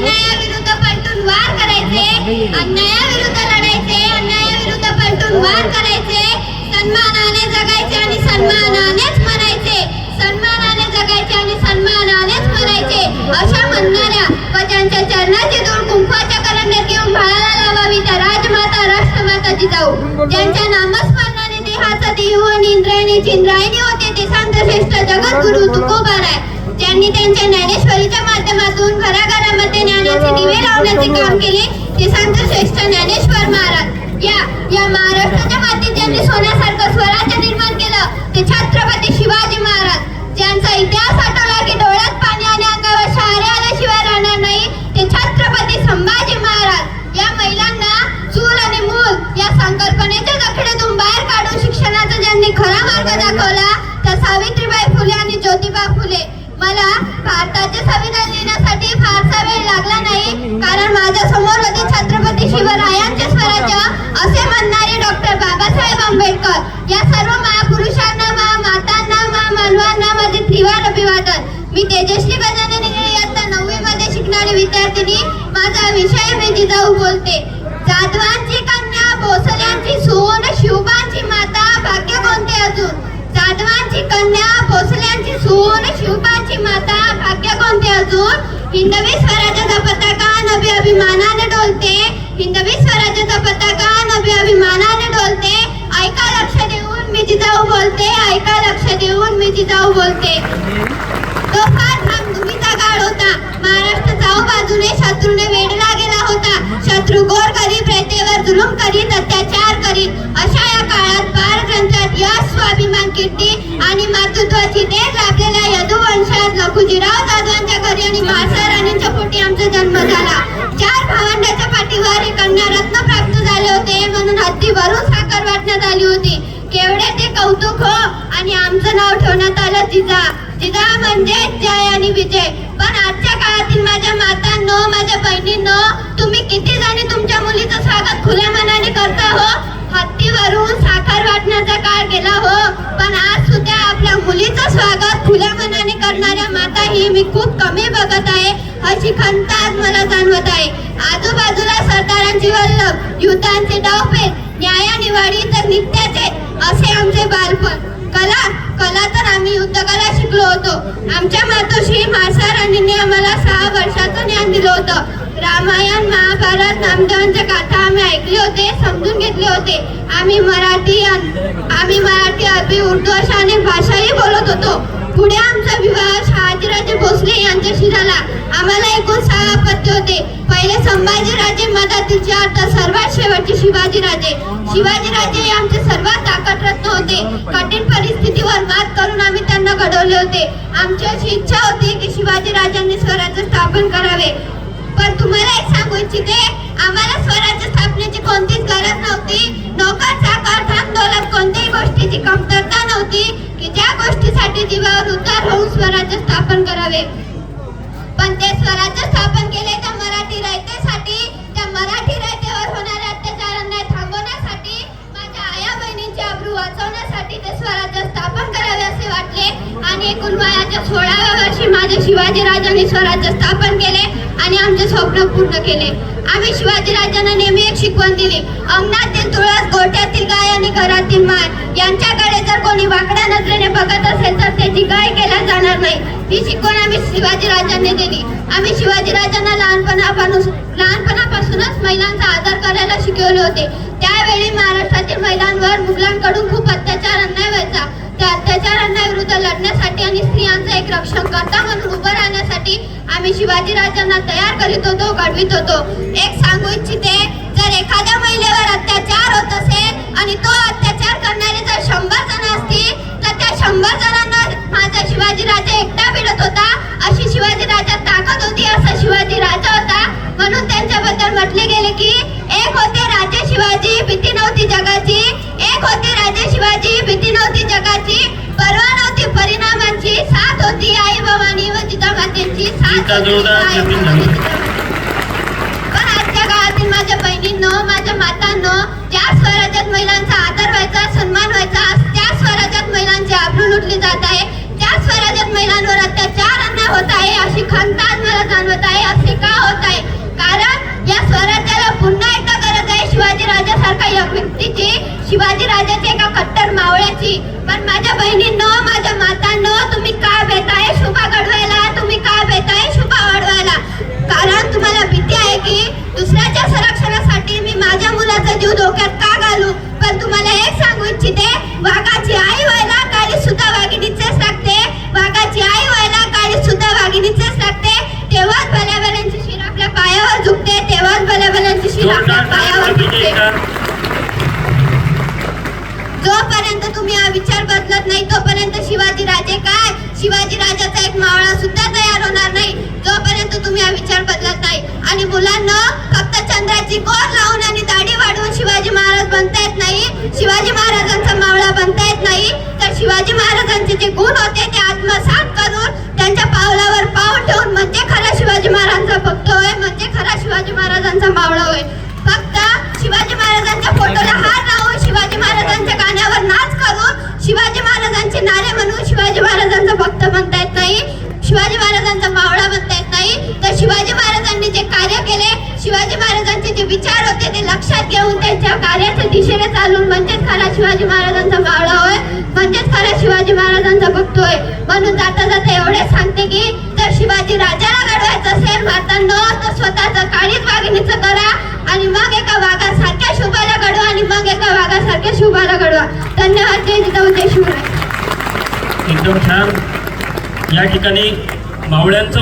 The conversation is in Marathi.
अन्यायाविरुद्ध पलटून वार करायचे अन्यायाविरुद्ध लढायचे अन्यायाविरुद्ध पलटून वार करायचे सन्मानाने जगायचे आणि सन्मानानेच मरायचे सन्मानाने जगायचे आणि सन्मानानेच मरायचे अशा म्हणणाऱ्या व ज्यांच्या चरणाची धूळ कुंकवाच्या करंड्यात घेऊन भाळाला लावावी त्या राजमाता राष्ट्रमाता जिजाऊ ज्यांच्या नामस्मरणाने देहाचा होते ते जगद्गुरु तुकोबाराय ज्यांनी त्यांच्या ज्ञानेश्वरीच्या माध्यमातून घराघरामध्ये ज्ञानाचे दिवे लावण्याचे काम केले ते संत श्रेष्ठ ज्ञानेश्वर महाराज. या या महाराष्ट्राच्या मातीत ज्यांनी सोन्यासारखं स्वराज्य निर्माण केलं ते छत्रपती मला भारताचे संविधान लिहिण्यासाठी फारसा वेळ लागला नाही. कारण माझ्यासमोर होते छत्रपती शिवरायांचे स्वराज्य असे म्हणणारे डॉक्टर बाबासाहेब आंबेडकर. या सर्व महापुरुषांना महामातांना महामानवांना माझे त्रिवार अभिवादन. मी तेजश्री गजानन इयत्ता नववी मध्ये शिकणारी विद्यार्थिनी. माझा विषय मी जिजाऊ बोलते. जाधवांची कन्या भोसल्यांची सून शिवबांची माता भाग्य कोणते अजून? जाधवांची कन्या भोसल्यांची सून शिवपाची माता भाग्य कोणते अजून? हिंदवी स्वराज्याचा पताका नवी अभिमानाने डोलते. हिंदवी स्वराज्याचा पताका नवी अभिमानाने डोलते. ऐका लक्ष देऊन मी जिजाऊ बोलते ऐका लक्ष देऊन मी जिजाऊ बोलते. तो फार धामधुमीचा काळ होता. महाराष्ट्र जाऊ बाजूने शत्रूने वेळ होता. शत्रू गोर करीत प्रजेवर जुलूम करीत अत्याचार करीत. अशा या काळात बाल ग्रंथात यश स्वाभिमान कीर्ती आणि मातृत्वाची देण लाभलेल्या यदुवंशात लखुजीराव जाधवांच्या घरी आणि म्हाळसा राणींच्या पोटी आमचा जन्म झाला. चार भावंडाच्या पाठीवर एक कन्या रत्न प्राप्त झाले होते म्हणून हत्ती भरून साखर वाटण्यात आली होती. केवढे ते कौतुक हो आणि आमचं नाव ठेवण्यात आलं जिजा. जिजा म्हणजे जय आणि विजय. पण आजच्या काळातील माझ्या माता नो माझ्या बहिणींनो तुम्ही किती जणी तुमच्या मुलीचं स्वागत खुल्या मनाने करता हो? हत्तीवरून साखर वाटण्याचा काळ गेला हो. पण आज सुद्धा आपल्या मुलीचं स्वागत खुल्या मनाने करणाऱ्या माता ही मी खूप कमी बघत आहे अशी खंत आज मला जाणवत आहे. आजूबाजूला सरदारांची वल्लभ युद्धांचे डावपेच न्यायानिवाडी तर नित्याचे असे आमचे बालपण. कला कला तर आम्ही युद्धकला शिकलो होतो. आमच्या मातोश्री म्हाळसा आम्हाला सहा वर्षाचं ज्ञान दिलं होतं. रामायण महाभारत नामदेवांच्या गाथा आम्ही ऐकले होते समजून घेतले होते. आम्ही मराठी अन- आम्ही मराठी अरबी उर्दू अशा अनेक भाषाही बोलत होतो. पुढे आमचा विवाह शहाजीराजे भोसले यांच्याशी झाला आम्हाला एकूण सहा अपत्य होते. पहिले संभाजीराजे मदतीचे आता सर्वात शेवटचे शिवाजीराजे. शिवाजीराजे हे आमचे सर्वात ताकद रत्न होते. कठीण परिस्थितीवर मात करून आम्ही त्यांना घडवले होते. आमची अशी इच्छा होती की शिवाजी राजांनी स्वराज्य स्थापन करावे. पण तुम्हाला एक सांगू इच्छिते आम्हाला स्वराज्य स्थापनेची कोणतीच गरज नव्हती. नोकर चाकर आंदोलन गोष्टीची कमतरता नव्हती की ज्या गोष्टीसाठी जीवावर उद्धार होऊन स्वराज्य स्थापन करावे. पण ते स्वराज्य स्थापन केले त्या मराठी रयतेसाठी. त्या मराठी रयतेवर होणाऱ्या अत्याचारांना थांबवण्यासाठी. माझ्या आया बहिणींची अब्रू वाचवण्यासाठी ते स्वराज्य स्थापन करावे असे वाटले. आणि एकूण वयाच्या सोळाव्या वर्षी माझे शिवाजी राजांनी स्वराज्य स्थापन केले आणि आमचे स्वप्न पूर्ण केले. आम्ही शिवाजी राजांना नेहमी एक शिकवण दिली. अंगणातील तुळस गोठ्यातील गाय आणि घरातील माय यांच्याकडे जर कोणी वाकड्या नजरेने बघत असेल तर त्याची गाय केल्या जाणार नाही. ही शिकवण आम्ही शिवाजी राजांनी दिली आम्ही शिवाजी राजांना लहानपणापासून लहानपणापासूनच महिलांचा आदर करायला शिकवले होते त्यावेळी महाराष्ट्रातील महिलांवर मुघलांकडून खूप अत्याचार अन्याय व्हायचा त्या अत्याचारांना विरुद्ध लढण्यासाठी आणि स्त्रियांचं एक रक्षण करता म्हणून उभं राहण्यासाठी आम्ही शिवाजी राजांना तयार करीत होतो घडवित होतो एक सांगू इच्छिते जर एखाद्या महिलेवर अत्याचार होत असेल आणि तो म्हणून त्यांच्याबद्दल म्हटले गेले की एक होते राजे शिवाजी भीती नव्हती जगाची. एक होते राजे शिवाजी भीती नव्हती जगाची. परवा नव्हती परिणामांची. साथ होती आई भवानी व जिजामातेची. साथ होती माझ्या बहिणींनो माझ्या मातांनो ज्या स्वराज्यात महिलांचा आदर व्हायचा सन्मान व्हायचा त्या स्वराज्यात महिलांची आबरू लुटली जात आहे. त्या स्वराज्यात महिलांवर अत्याचार अन्याय होत आहे अशी खंत आज मला जाणवत आहे. असे का होत आहे? दुसऱ्याच्या संरक्षणासाठी मी माझ्या मुलाचा जीव धोक्यात का घालू? पण तुम्हाला एक सांगू इच्छिते वाघाची आई व्हायला काळी सुद्धा वाघिणीचेच लागते. वाघाची आई व्हायला काळी सुद्धा वाघिणीचेच लागते. तेव्हाच भल्या भल्यांची शिर आपल्या पायावर झुकते. तेव्हाच भल्या भल्यांची शिर आपल्या पायावर झुकते. जोपर्यंत तुम्ही हा विचार बदलत नाही तोपर्यंत शिवाजी राजे काय? शिवाजी राजाचा एक मावळा सुद्धा तयार होणार नाही. जोपर्यंत तुम्ही हा विचार बदलत नाही. आणि मुलांना शिवाजी महाराजांचा मावळा बनता येत नाही. तर शिवाजी महाराजांचे जे गुण होते ते आत्मसात करून त्यांच्या पावलावर पाऊल ठेवून म्हणजे खरा शिवाजी महाराजांचा भक्त होय म्हणजे खरा शिवाजी महाराजांचा मावळा होय. फक्त शिवाजी महाराजांच्या फोटोला हार लावून हो, शिवाजी दिशेने चालून म्हणजेच खरा शिवाजी महाराजांचा मावळा होय म्हणजेच खरा शिवाजी महाराजांचा भक्त होय. म्हणून जाता जाता एवढे सांगते की जर शिवाजी राजाला घडवायचं असेल भारतांनो तर स्वतःचं काळीच वाघिणीचं करा आणि मग एका वाघासारख्या शुभाला घडवा आणि मग एका वाघासारख्या शुभाला घडवा. धन्यवाद जय जिजाऊ जय शिवराय. एकदम छान. या ठिकाणी मावळ्यांचं